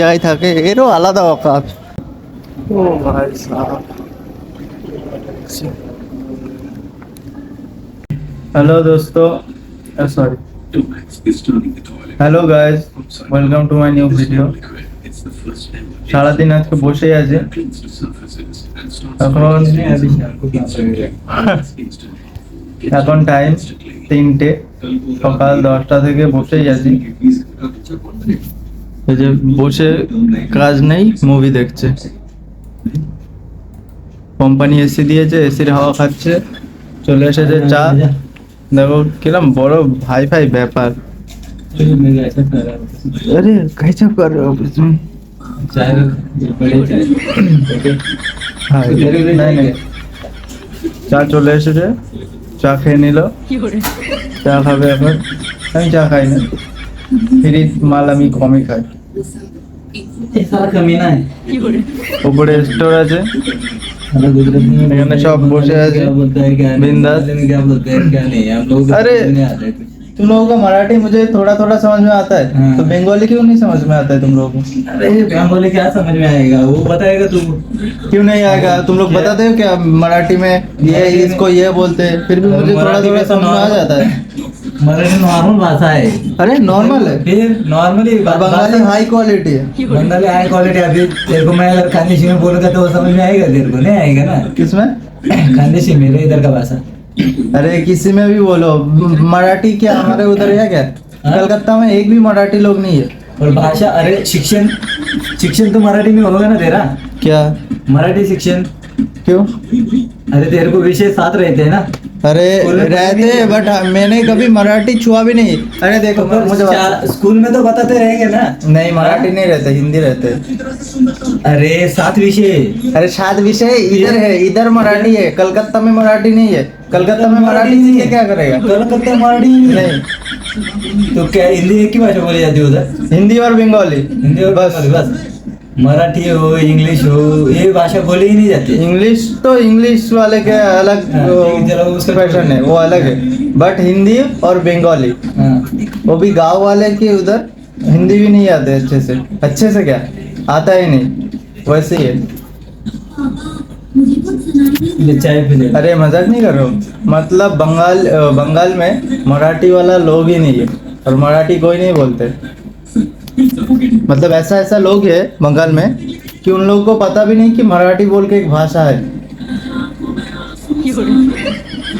জায়গায় থাকে এরও আলাদা অকাত ও হ্যালো দোস্ত। Sorry hello guys welcome to my new video সারাদিন আজকে বসেই আছে। এখন এখন টাইম তিনটে। সকাল দশটা থেকে বসেই আছি। এই যে বসে কাজ নেই মুভি দেখছে কোম্পানি এসি দিয়েছে এসির হাওয়া খাচ্ছে চলে এসেছে চা দেখো কিরম বড় ভাই ভাই ব্যাপার अरे कैसे कर रहे हो इसमें হ্যাঁ নাই নাই চা চলে এসেছে চা খেয়ে নিল চা খাবে এখন আমি চা খাই না ফ্রি মাল আমি কমই খাই कमीना है উপরে স্টোর আছে हेलो गुजराती में এখানে সব বসে আছে क्या बोलते हैं क्या नहीं बिंदास। मालूम है क्या बोलते हैं क्या नहीं हम लोग तो अरे। नहीं आते कुछ तुम लोगों का मराठी मुझे थोड़ा थोड़ा समझ में आता है हाँ। तो बंगाली क्यों नहीं समझ में आता है तुम लोगों को अरे हम बोले क्या समझ में आएगा वो बताएगा तू क्यों नहीं आएगा तुम लोग क्या? बताते हो क्या मराठी में ये मराठी में- इसको ये बोलते हैं फिर भी मुझे थोड़ा मराठी थोड़ा में तो समझ में आ नॉर्मल- जाता है मराठी नॉर्मल भाषा है। अरे नॉर्मल है। फिर नॉर्मली और बंगाली हाई क्वालिटी है। बंगाली हाई क्वालिटी अभी तेरे को मैं अगर खानदेशी में बोलूँगा तो वो समझ में आएगा तेरे को नहीं आएगा ना? किसमें? खानदेशी मेरे इधर का भाषा। अरे किसी में भी बोलो। मराठी क्या हमारे उधर है क्या? हाँ? कलकत्ता में एक भी मराठी लोग नहीं है। और भाषा अरे शिक्षण शिक्षण तो मराठी में होगा ना तेरा? क्या? मराठी शिक्षण। क्यों? अरे तेरे को विषय साथ रहते हैं ना। अरे रहते हैं बट मैंने कभी मराठी छुआ भी नहीं। अरे देखो तो मुझे स्कूल में तो बताते रहेंगे ना? नहीं मराठी नहीं रहते हिंदी रहते। अरे सात विषय। अरे सात विषय इधर है इधर मराठी है कलकत्ता में मराठी नहीं है। कलकत्ता में मराठी सीख के क्या करेगा? कलकत्ता मराठी नहीं नहीं। तो क्या हिंदी एक ही भाषा बोली जाती है उधर? हिंदी और बंगाली। हिंदी और बस। बस। मराठी हो इंग्लिश हो ये भाषा बोली ही नहीं जाती। इंग्लिश तो इंग्लिश वाले के अलग हाँ, ठीक है, चलो उसका पैशन है वो अलग है। बट हिंदी और बंगाली हाँ। वो भी गाँव वाले के उधर हिंदी भी नहीं आते अच्छे से। अच्छे से क्या? आता ही नहीं वैसे ही है। अरे मज़ाक नहीं कर रहा हूँ? मतलब बंगाल बंगाल में मराठी वाला लोग ही नहीं है और मराठी कोई नहीं बोलते। मतलब ऐसा ऐसा लोग है बंगाल में कि उन लोगों को पता भी नहीं कि मराठी बोल के एक भाषा है।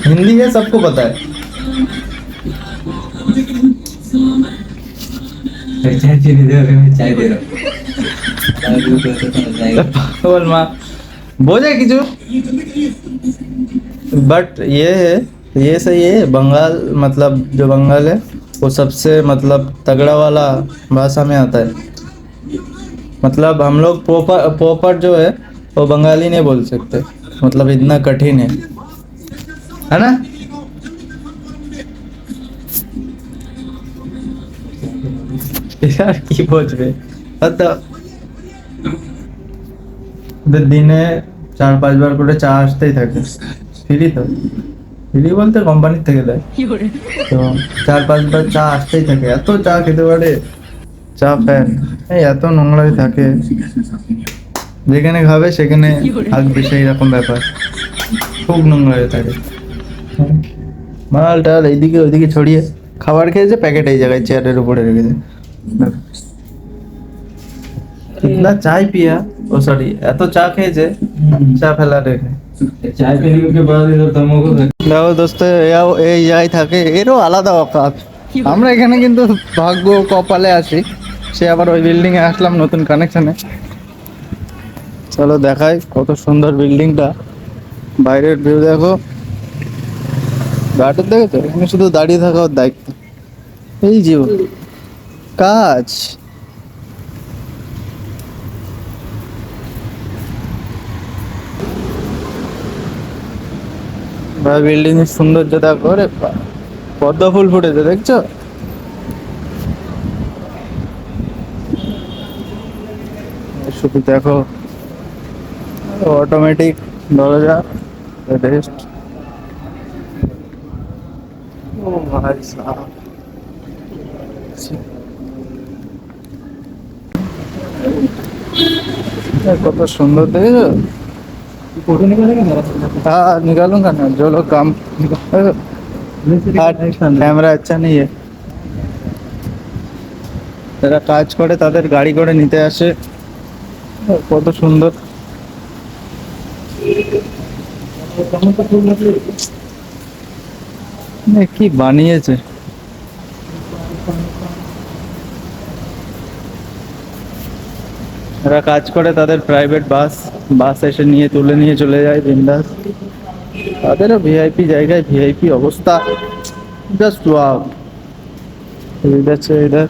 हिंदी है, सबको पता है। चाय पीने दे अभी मैं। चाय दे रहा चाय पी ऐसा समझ जाएगा बोल माँ बोझे किचु। बट ये है, ये सही है, बंगाल मतलब जो बंगाल है वो सबसे मतलब तगड़ा वाला भाषा में आता है मतलब हम लोग पोपर पोपर जो है वो बंगाली नहीं बोल सकते मतलब इतना कठिन है है ना यार কি বলবে হয়তো ওদের দিনে চার পাঁচবার করে চা আসতেই থাকে ফ্রি তো ফ্রি বলতে কোম্পানির থেকে দেয় তো চার পাঁচবার চা আসতেই থাকে এত চা খেতে পারে চা ফ্যান এই এত নোংরাই থাকে যেখানে খাবে সেখানে থাকবে সেই রকম ব্যাপার খুব নোংরা হয়ে থাকে মাল টাল এইদিকে ওইদিকে ছড়িয়ে খাবার খেয়েছে প্যাকেট এই জায়গায় চেয়ারের উপরে রেখেছে कितना चाय पिया ओ सॉरी এত চা খেয়েছে চা ফেলা রেখে চায় পেরিয়ে বাদ ইধর তমোগো দাও দোস্ত এও এই যাই থাকে এরও আলাদা অকাত আমরা এখানে কিন্তু ভাগ্য কপালে আসি সে আবার ওই বিল্ডিং এ আসলাম নতুন কানেকশনে চলো দেখাই কত সুন্দর বিল্ডিংটা বাইরের ভিউ দেখো গার্ডেন দেখেছ এখানে শুধু দাঁড়িয়ে থাকার দায়িত্ব এই জীবন কাজ বিল্ডিং এর সৌন্দর্য দেখো রে পদ্ম ফুল ফুটেছে, দেখছ? শুধু দেখো অটোমেটিক দরজা রেস্ট ও ভাই কত সুন্দর, দেখেছ? फोटो निकालेंगे मेरा हाँ निकालूंगा ना जो लोग काम ক্যামেরা আচ্ছা নেই है যারা কাজ করে তাদের গাড়ি করে নিতে আসে কত সুন্দর এ কি বানিয়েছে যারা কাজ করে, তাদের প্রাইভেট বাস বাস এসে নিয়ে তুলে নিয়ে চলে যায় বিন্দাস তাদেরও ভিআইপি জায়গায় ভিআইপি অবস্থা। Just wow either